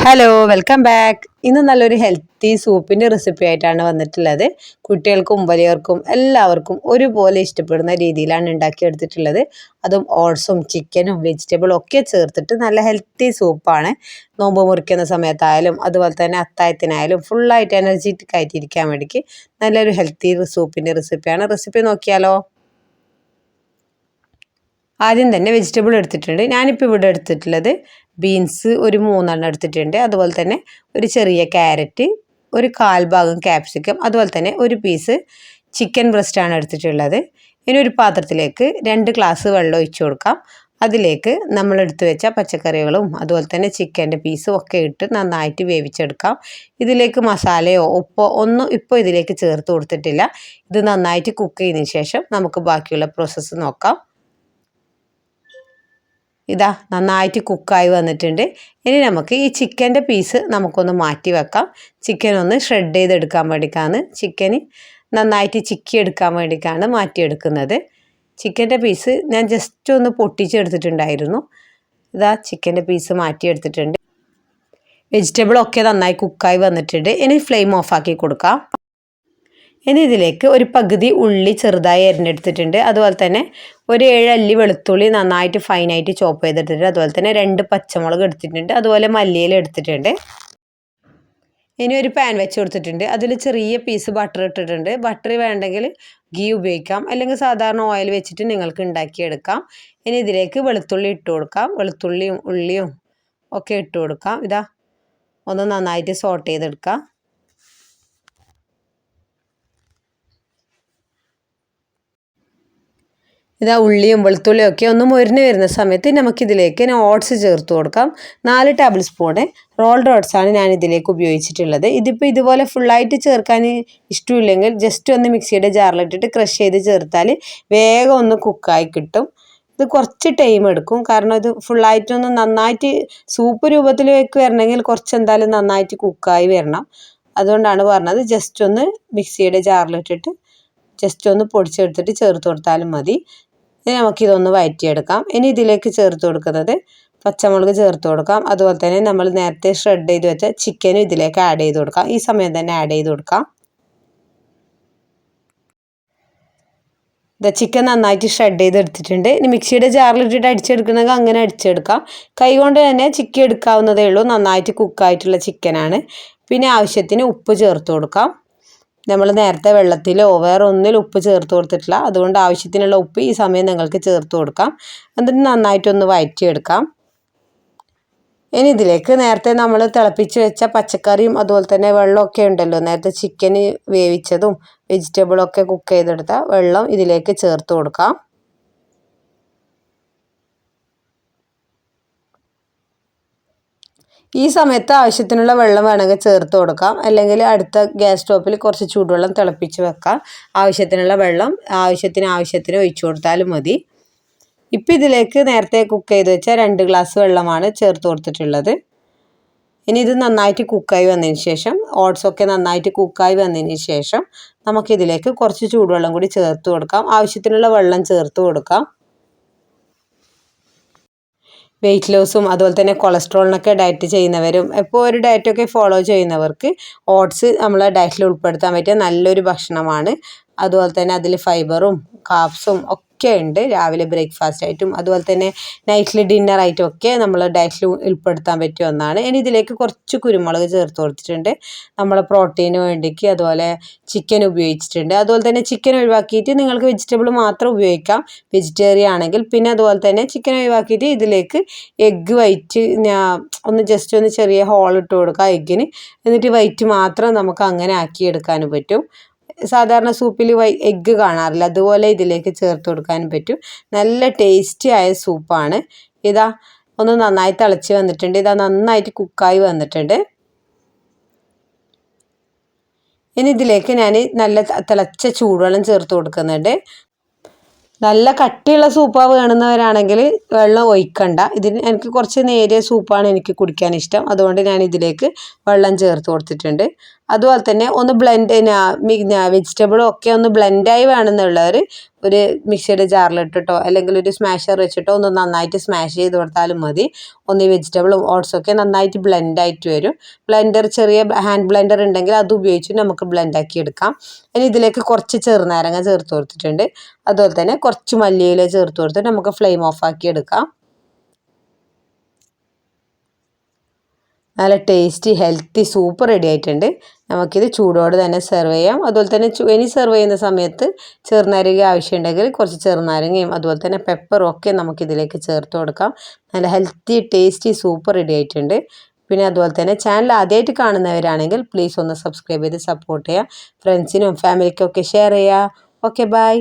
Hello welcome back ഇന്ന് നല്ലൊരു healthy സൂപ്പിന്റെ recipe ആയിട്ടാണ് വന്നിട്ടുള്ളത്. കുട്ടികൾക്കും വലിയവർക്കും എല്ലാവർക്കും ഒരുപോലെ ഇഷ്ടപ്പെടുന്ന രീതിയിലാണ് ഉണ്ടാക്കിയെടുത്തിട്ടുള്ളത്. അതും ഓട്സും ചിക്കനും വെജിറ്റബിളും ഒക്കെ ചേർത്തിട്ട് നല്ല ഹെൽത്തി സൂപ്പാണ് നോമ്പ് മുറിക്കുന്ന സമയത്തായാലും അതുപോലെ തന്നെ അത്തായത്തിനായാലും ഫുള്ളായിട്ട് എനർജറ്റിക് ആയിട്ടിരിക്കാൻ വേണ്ടിക്ക് നല്ലൊരു ഹെൽത്തി സൂപ്പിന്റെ റെസിപ്പിയാണ് റെസിപ്പി നോക്കിയാലോ? ആദ്യം തന്നെ വെജിറ്റബിൾ എടുത്തിട്ടുണ്ട്. ഞാനിപ്പോൾ ഇവിടെ എടുത്തിട്ടുള്ളത് ബീൻസ് ഒരു മൂന്നെണ്ണം എടുത്തിട്ടുണ്ട്. അതുപോലെ തന്നെ ഒരു ചെറിയ ക്യാരറ്റ് ഒരു കാൽ ഭാഗം ക്യാപ്സിക്കം അതുപോലെ തന്നെ ഒരു പീസ് ചിക്കൻ ബ്രസ്റ്റാണ് എടുത്തിട്ടുള്ളത്. ഇനി ഒരു പാത്രത്തിലേക്ക് രണ്ട് ഗ്ലാസ് വെള്ളം ഒഴിച്ചു കൊടുക്കാം. അതിലേക്ക് നമ്മൾ എടുത്തു വെച്ച പച്ചക്കറികളും അതുപോലെ തന്നെ ചിക്കന്റെ പീസും ഒക്കെ ഇട്ട് നന്നായിട്ട് വേവിച്ചെടുക്കാം. ഇതിലേക്ക് മസാലയോ ഉപ്പോ ഒന്നും ഇപ്പോൾ ഇതിലേക്ക് ചേർത്ത് കൊടുത്തിട്ടില്ല. ഇത് നന്നായിട്ട് കുക്ക് ചെയ്തതിന് ശേഷം നമുക്ക് ബാക്കിയുള്ള പ്രോസസ്സ് നോക്കാം. ഇതാ നന്നായിട്ട് കുക്കായി വന്നിട്ടുണ്ട്. ഇനി നമുക്ക് ഈ ചിക്കന്റെ പീസ് നമുക്കൊന്ന് മാറ്റി വെക്കാം. ചിക്കൻ ഒന്ന് ഷ്രെഡ് ചെയ്തെടുക്കാൻ വേണ്ടിയിട്ടാണ് ചിക്കന് നന്നായിട്ട് ചിക്കി എടുക്കാൻ വേണ്ടിയിട്ടാണ് മാറ്റിയെടുക്കുന്നത്. ചിക്കന്റെ പീസ് ഞാൻ ജസ്റ്റ് ഒന്ന് പൊട്ടിച്ചെടുത്തിട്ടുണ്ടായിരുന്നു. ഇതാ ചിക്കന്റെ പീസ് മാറ്റിയെടുത്തിട്ടുണ്ട്. വെജിറ്റബിളൊക്കെ നന്നായി കുക്കായി വന്നിട്ടുണ്ട്. ഇനി ഫ്ലെയിം ഓഫാക്കി കൊടുക്കാം. ഇനി ഇതിലേക്ക് ഒരു പകുതി ഉള്ളി ചെറുതായി അരിഞ്ഞെടുത്തിട്ടുണ്ട്. അതുപോലെ തന്നെ ഒരു ഏഴ് അല്ലി വെളുത്തുള്ളി നന്നായിട്ട് ഫൈനായിട്ട് ചോപ്പ് ചെയ്തിട്ടുണ്ട് അതുപോലെ തന്നെ രണ്ട് പച്ചമുളക് എടുത്തിട്ടുണ്ട്. അതുപോലെ മല്ലിയില എടുത്തിട്ടുണ്ട്. ഇനി ഒരു പാൻ വെച്ച് കൊടുത്തിട്ടുണ്ട്. അതിൽ ചെറിയ പീസ് ബട്ടർ ഇട്ടിട്ടുണ്ട്. ബട്ടർ വേണ്ടെങ്കിൽ ഗീ ഉപയോഗിക്കാം. അല്ലെങ്കിൽ സാധാരണ ഓയിൽ വെച്ചിട്ട് നിങ്ങൾക്ക് ഉണ്ടാക്കിയെടുക്കാം. ഇനി ഇതിലേക്ക് വെളുത്തുള്ളി ഇട്ട് കൊടുക്കാം. വെളുത്തുള്ളിയും ഉള്ളിയും ഒക്കെ ഇട്ട് കൊടുക്കാം. ഇതാ. ഒന്ന് നന്നായിട്ട് സോട്ട് ചെയ്തെടുക്കാം. ഇതാ ഉള്ളിയും വെളുത്തുള്ളിയും ഒക്കെ ഒന്ന് മുരിഞ്ഞ് വരുന്ന സമയത്ത് നമുക്കിതിലേക്ക് ഓട്സ് ചേർത്ത് കൊടുക്കാം. നാല് ടേബിൾ സ്പൂണ് റോൾഡ് ഓട്സാണ് ഞാൻ ഇതിലേക്ക് ഉപയോഗിച്ചിട്ടുള്ളത്. ഇതിപ്പോൾ ഇതുപോലെ ഫുള്ളായിട്ട് ചേർക്കാൻ ഇഷ്ടമില്ലെങ്കിൽ ജസ്റ്റ് ഒന്ന് മിക്സിയുടെ ജാറിലിട്ടിട്ട് ക്രഷ് ചെയ്ത് ചേർത്താൽ വേഗം ഒന്ന് കുക്കായി കിട്ടും. ഇത് കുറച്ച് ടൈം എടുക്കും. കാരണം ഇത് ഫുള്ളായിട്ടൊന്ന് നന്നായിട്ട് സൂപ്പ് രൂപത്തിലേക്ക് വരണമെങ്കിൽ കുറച്ച് എന്തായാലും നന്നായിട്ട് കുക്കായി വരണം. അതുകൊണ്ടാണ് പറഞ്ഞത് ജസ്റ്റ് ഒന്ന് മിക്സിയുടെ ജാറിലിട്ടിട്ട് ജസ്റ്റ് ഒന്ന് പൊടിച്ചെടുത്തിട്ട് ചേർത്ത് കൊടുത്താലും മതി. ഇനി നമുക്കിതൊന്ന് വഴറ്റിയെടുക്കാം ഇനി ഇതിലേക്ക് ചേർത്ത് കൊടുക്കുന്നത് പച്ചമുളക് ചേർത്ത് കൊടുക്കാം. അതുപോലെ തന്നെ നമ്മൾ നേരത്തെ ഷ്രെഡ് ചെയ്ത് വെച്ച ചിക്കനും ഇതിലേക്ക് ആഡ് ചെയ്ത് കൊടുക്കാം. ഈ സമയം തന്നെ ആഡ് ചെയ്ത് കൊടുക്കാം. ഇത് ചിക്കൻ നന്നായിട്ട് ഷ്രെഡ് ചെയ്തെടുത്തിട്ടുണ്ട് ഇനി മിക്സിയുടെ ജാറിൽ ഇട്ടിട്ട് അടിച്ചെടുക്കണമെങ്കിൽ അങ്ങനെ അടിച്ചെടുക്കാം. കൈ കൊണ്ട് തന്നെ ചിക്കൻ എടുക്കാവുന്നതേ ഉള്ളൂ. നന്നായിട്ട് കുക്കായിട്ടുള്ള ചിക്കനാണ് പിന്നെ ആവശ്യത്തിന് ഉപ്പ് ചേർത്ത് കൊടുക്കാം. നമ്മൾ നേരത്തെ വെള്ളത്തിലോ വേറെ ഒന്നിൽ ഉപ്പ് ചേർത്ത് കൊടുത്തിട്ടില്ല. അതുകൊണ്ട് ആവശ്യത്തിനുള്ള ഉപ്പ് ഈ സമയം നിങ്ങൾക്ക് ചേർത്ത് കൊടുക്കാം. എന്നിട്ട് നന്നായിട്ടൊന്ന് വഴറ്റിയെടുക്കാം ഇനി ഇതിലേക്ക് നേരത്തെ നമ്മൾ തിളപ്പിച്ച് വെച്ച പച്ചക്കറിയും അതുപോലെ തന്നെ വെള്ളമൊക്കെ ഉണ്ടല്ലോ. നേരത്തെ ചിക്കന് വേവിച്ചതും വെജിറ്റബിളൊക്കെ കുക്ക് ചെയ്തെടുത്ത വെള്ളം ഇതിലേക്ക് ചേർത്ത് കൊടുക്കാം. ഈ സമയത്ത് ആവശ്യത്തിനുള്ള വെള്ളം വേണമെങ്കിൽ ചേർത്ത് കൊടുക്കാം. അല്ലെങ്കിൽ അടുത്ത ഗ്യാസ് സ്റ്റോപ്പിൽ കുറച്ച് ചൂടുവെള്ളം തിളപ്പിച്ച് വെക്കാം. ആവശ്യത്തിനുള്ള വെള്ളം ആവശ്യത്തിന് ആവശ്യത്തിന് ഒഴിച്ചു കൊടുത്താലും മതി. ഇപ്പം ഇതിലേക്ക് നേരത്തെ കുക്ക് ചെയ്ത് വെച്ച രണ്ട് ഗ്ലാസ് വെള്ളമാണ് ചേർത്ത് കൊടുത്തിട്ടുള്ളത്. ഇനി ഇത് നന്നായിട്ട് കുക്കായി വന്നതിന് ശേഷം ഓട്സൊക്കെ നന്നായിട്ട് കുക്കായി വന്നതിന് ശേഷം നമുക്കിതിലേക്ക് കുറച്ച് ചൂടുവെള്ളം കൂടി ചേർത്ത് കൊടുക്കാം. ആവശ്യത്തിനുള്ള വെള്ളം ചേർത്ത് കൊടുക്കാം. വെയിറ്റ് ലോസും അതുപോലെ തന്നെ കൊളസ്ട്രോളിനൊക്കെ ഡയറ്റ് ചെയ്യുന്നവരും ഇപ്പോൾ ഒരു ഡയറ്റൊക്കെ ഫോളോ ചെയ്യുന്നവർക്ക് ഓട്സ് നമ്മളെ ഡയറ്റിൽ ഉൾപ്പെടുത്താൻ പറ്റിയ നല്ലൊരു ഭക്ഷണമാണ്. അതുപോലെ തന്നെ അതിൽ ഫൈബറും കാപ്സും ഒക്കെ ഉണ്ട് രാവിലെ ബ്രേക്ക്ഫാസ്റ്റ് ആയിട്ടും അതുപോലെ തന്നെ നൈറ്റിൽ ഡിന്നർ ആയിട്ടും ഒക്കെ നമ്മൾ ഡയറ്റിൽ ഉൾപ്പെടുത്താൻ പറ്റിയ ഒന്നാണ്. ഇനി ഇതിലേക്ക് കുറച്ച് കുരുമുളക് ചേർത്ത് കൊടുത്തിട്ടുണ്ട്. നമ്മൾ പ്രോട്ടീന് വേണ്ടിക്ക് അതുപോലെ ചിക്കൻ ഉപയോഗിച്ചിട്ടുണ്ട്. അതുപോലെ തന്നെ ചിക്കൻ ഒഴിവാക്കിയിട്ട് നിങ്ങൾക്ക് വെജിറ്റബിൾ മാത്രം ഉപയോഗിക്കാം. വെജിറ്റേറിയൻ ആണെങ്കിൽ പിന്നെ അതുപോലെ തന്നെ ചിക്കൻ ഒഴിവാക്കിയിട്ട് ഇതിലേക്ക് എഗ്ഗ് വൈറ്റ് ഒന്ന് ജസ്റ്റ് ഒന്ന് ചെറിയ ഹോൾ ഇട്ട് കൊടുക്കുക എഗ്ഗിന് എന്നിട്ട് വൈറ്റ് മാത്രം നമുക്ക് അങ്ങനെ ആക്കി ആക്കിയെടുക്കാനും പറ്റും. സാധാരണ സൂപ്പിൽ എഗ്ഗ് കാണാറില്ല. അതുപോലെ ഇതിലേക്ക് ചേർത്ത് കൊടുക്കാനും പറ്റും. നല്ല ടേസ്റ്റി ആയ സൂപ്പാണ്. ഇതാ ഒന്ന് നന്നായി തിളച്ച് വന്നിട്ടുണ്ട്. ഇതാ നന്നായിട്ട് കുക്കായി വന്നിട്ടുണ്ട്. ഇനി ഇതിലേക്ക് ഞാൻ നല്ല തിളച്ച ചൂടുവെള്ളം ചേർത്ത് കൊടുക്കുന്നുണ്ട്. നല്ല കട്ടിയുള്ള സൂപ്പാ വേണമെന്നവരാണെങ്കിൽ വെള്ളം ഒഴിക്കണ്ട. ഇതിന് എനിക്ക് കുറച്ച് നേരിയ സൂപ്പാണ് എനിക്ക് കുടിക്കാൻ ഇഷ്ടം. അതുകൊണ്ട് ഞാൻ ഇതിലേക്ക് വെള്ളം ചേർത്ത് കൊടുത്തിട്ടുണ്ട്. അതുപോലെ തന്നെ ഒന്ന് ബ്ലെൻഡ് വെജിറ്റബിളും ഒക്കെ ഒന്ന് ബ്ലെൻഡായി വേണമെന്നുള്ളവർ ഒരു മിക്സിയുടെ ജാറിലിട്ടിട്ടോ അല്ലെങ്കിൽ ഒരു സ്മാഷർ വെച്ചിട്ടോ ഒന്ന് നന്നായിട്ട് സ്മാഷ് ചെയ്ത് കൊടുത്താലും മതി. ഒന്ന് ഈ വെജിറ്റബിളും ഓട്സൊക്കെ നന്നായിട്ട് ബ്ലെൻഡായിട്ട് വരും. ബ്ലെൻഡർ ചെറിയ ഹാൻഡ് ബ്ലെൻഡർ ഉണ്ടെങ്കിൽ അത് ഉപയോഗിച്ച് നമുക്ക് ബ്ലെൻഡാക്കി എടുക്കാം. ഇനി ഇതിലേക്ക് കുറച്ച് ചെറുനാരങ്ങ ചേർത്ത് കൊടുത്തിട്ടുണ്ട്. അതുപോലെ തന്നെ കുറച്ച് മല്ലിയില ചേർത്ത് കൊടുത്തിട്ട് നമുക്ക് ഫ്ലെയിം ഓഫ് ആക്കി എടുക്കാം. നല്ല ടേസ്റ്റി ഹെൽത്തി സൂപ്പർ റെഡി ആയിട്ടുണ്ട്. നമുക്കിത് ചൂടോടെ തന്നെ സെർവ് ചെയ്യാം. അതുപോലെ തന്നെ ഇനി സെർവ് ചെയ്യുന്ന സമയത്ത് ചെറുനാരങ്ങ ആവശ്യമുണ്ടെങ്കിൽ കുറച്ച് ചെറുനാരങ്ങയും അതുപോലെ തന്നെ പെപ്പറും ഒക്കെ നമുക്കിതിലേക്ക് ചേർത്ത് കൊടുക്കാം. നല്ല ഹെൽത്തി ടേസ്റ്റി സൂപ്പർ റെഡി ആയിട്ടുണ്ട്. പിന്നെ അതുപോലെ തന്നെ ചാനൽ ആദ്യമായിട്ട് കാണുന്നവരാണെങ്കിൽ പ്ലീസ് ഒന്ന് സബ്സ്ക്രൈബ് ചെയ്ത് സപ്പോർട്ട് ചെയ്യുക. ഫ്രണ്ട്സിനും ഫാമിലിക്കും ഒക്കെ ഷെയർ ചെയ്യുക. Okay bye